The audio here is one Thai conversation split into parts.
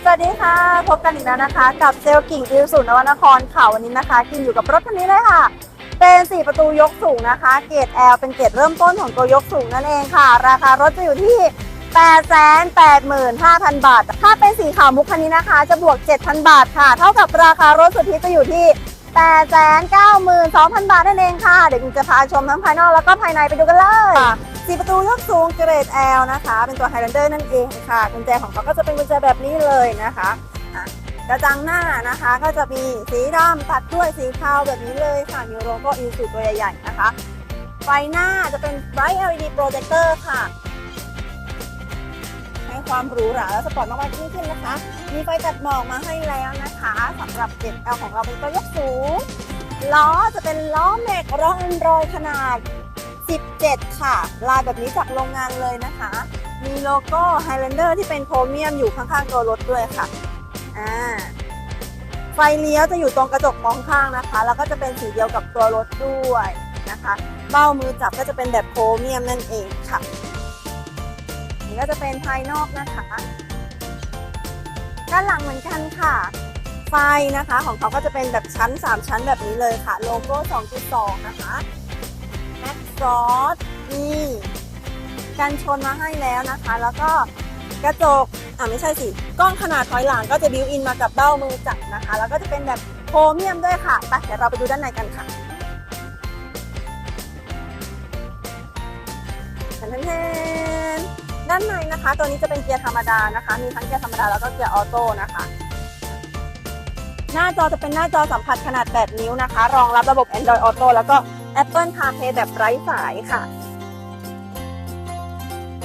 สวัสดีค่ะ พบกันอีกแล้วนะคะ กับเซลกิ่งอิวสุนวนครค่ะวันนี้นะคะ กินอยู่กับรถคันนี้เลยค่ะ เป็น 4 ประตูยกสูงนะคะ เกรด L เป็นเกรดเริ่มต้นของตัวยกสูงนั่นเองค่ะ ราคารถจะอยู่ที่ 885,000 บาท ถ้าเป็นสีขาวมุกคันนี้นะคะ จะบวก 7,000 บาทค่ะ เท่ากับราคารถสุทธิจะอยู่ที่ 892,000 บาทนั่นเองค่ะ เดี๋ยวกินจะพาชมทั้งภายนอกแล้วก็ภายในไปดูกันเลย สีประตูยกสูงเกรด L นะคะ เป็นตัว Highlander นั่นเองค่ะ กุญแจของเขาก็จะเป็นกุญแจแบบนี้เลยนะคะกระจังหน้านะคะก็จะมีสีดำตัดด้วยสีขาวแบบนี้เลยค่ะ มีโลโก้อิสุตัวใหญ่ๆนะคะ ไฟหน้าจะเป็น Bright LED Projector ค่ะ ให้ความหรูหราและสปอร์ตมากๆยิ่งขึ้นนะคะ มีไฟตัดหมอกมาให้แล้วนะคะสำหรับเจ็ด L ของเราเป็นตัวยกสูงล้อจะเป็นล้อแม็กล้อแอนดรอยขนาด 17 ค่ะ ลายแบบนี้จากโรงงานเลยนะคะ มีโลโก้ Highlander ที่เป็นโครเมียมอยู่ข้างๆตัวรถด้วยค่ะอ่าไฟเลี้ยวจะอยู่ตรงกระจกมองข้างนะคะ แล้วก็จะเป็นสีเดียวกับตัวรถด้วยนะคะเบ้ามือจับก็จะเป็นแบบโครเมียมนั่นเองค่ะนี่ก็จะเป็นภายนอกนะคะ ด้านหลังเหมือนกันค่ะ ไฟนะคะของเขาก็จะเป็นแบบชั้น 3 ชั้นแบบนี้เลยค่ะ โลโก้ 2.2 นะคะ แม็กซอสนี่กันชนมาให้แล้วนะคะ แล้วก็กระจก อ่าไม่ใช่สิ กล้องขนาดถอยหลังก็จะบิวอินมากับเบ้ามือจับนะคะ แล้วก็จะเป็นแบบโครเมียมด้วยค่ะไปเดี๋ยวเราไปดูด้านในกันค่ะแทนด้านในนะคะ ตัวนี้จะเป็นเกียร์ธรรมดานะคะ มีทั้งเกียร์ธรรมดาแล้วก็เกียร์ออโต้นะคะ หน้าจอจะเป็นหน้าจอสัมผัสขนาด 8 นิ้วนะคะ รองรับระบบ Android Auto แล้วก็ Apple CarPlay แบบไร้สายค่ะ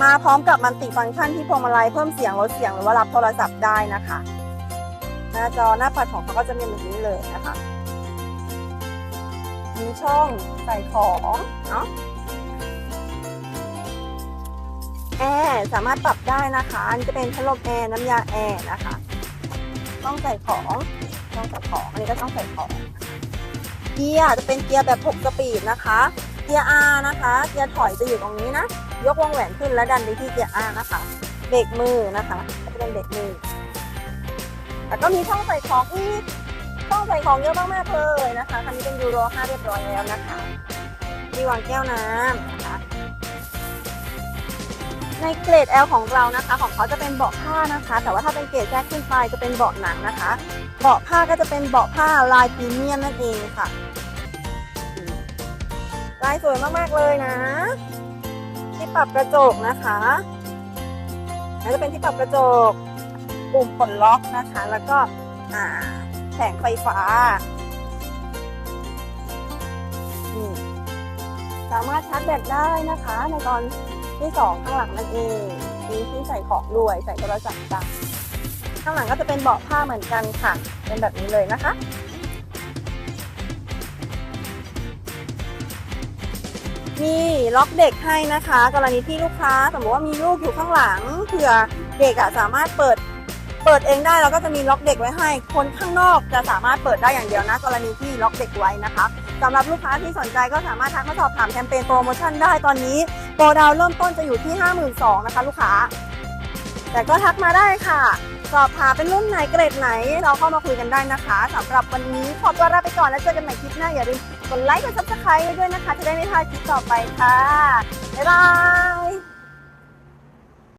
มาพร้อมกับมันติฟังก์ชันที่พวงมาลัยเพิ่มเสียงลดเสียงหรือว่ารับโทรศัพท์ได้นะคะ หน้าจอหน้าปัดของเขาก็จะมีแบบนี้เลยนะคะ มีช่องใส่ของเนาะแอร์สามารถปรับได้นะคะ อันนี้จะเป็นพัดลมแอร์น้ำยาแอร์นะคะ ต้องใส่ของ ต้องใส่ของ อันนี้ก็ต้องใส่ของ เกียร์จะเป็นเกียร์แบบ6สปีดนะคะ เกียร์ R นะคะ เกียร์ถอยจะอยู่ตรงนี้นะ ยกวงแหวนขึ้นแล้วดันไปที่เกียร์ R นะคะ เบรกมือนะคะก็จะเป็นเบรกมือ แล้วก็มีช่องใส่ของอีกช่องใส่ของเยอะมากๆเลยนะคะ คันนี้เป็นยูโร5เรียบร้อยแล้วนะคะ มีวางแก้วน้ำนะคะ ในเกรด L ของเรานะคะ ของเขาจะเป็นเบาะผ้านะคะ แต่ว่าถ้าเป็นเกรดแรกขึ้นไปจะเป็นเบาะหนังนะคะ เบาะผ้าก็จะเป็นเบาะผ้าลายพรีเมียมนั่นเองค่ะลายสวยมากๆเลยนะ ที่ปรับกระจกนะคะแล้วจะเป็นที่ปรับกระจกปุ่มปลดล็อกนะคะ แล้วก็แผงไฟฟ้าสามารถชาร์จแบตได้นะคะในตอน ที่สองข้างหลังนั่นเอง มีที่ใส่ของด้วยใส่โทรศัพท์ต่างข้างหลังก็จะเป็นเบาะผ้าเหมือนกันค่ะ เป็นแบบนี้เลยนะคะมีล็อกเด็กให้นะคะ กรณีที่ลูกค้าสมมติว่ามีลูกอยู่ข้างหลังเผื่อเด็กอะสามารถเปิด เปิดเองได้เราก็จะมีล็อกเด็กไว้ให้ คนข้างนอกจะสามารถเปิดได้อย่างเดียวนะ กรณีที่ล็อกเด็กไว้นะคะสำหรับลูกค้าที่สนใจก็สามารถทักมาสอบถามแคมเปญโปรโมชั่นได้ตอนนี้โปรดาวเริ่มต้นจะอยู่ที่ 52,000นะคะ ลูกค้า แต่ก็ทักมาได้ค่ะ สอบถามเป็นรุ่นไหนเกรดไหน เราเข้ามาคุยกันได้นะคะสำหรับวันนี้ขอตัวลาไปก่อนแล้วเจอกันใหม่คลิปหน้าอย่าลืมกดไลค์กดซับสไครต์ด้วยนะคะ จะได้ไม่พลาดคลิปต่อไปค่ะบ๊ายบาย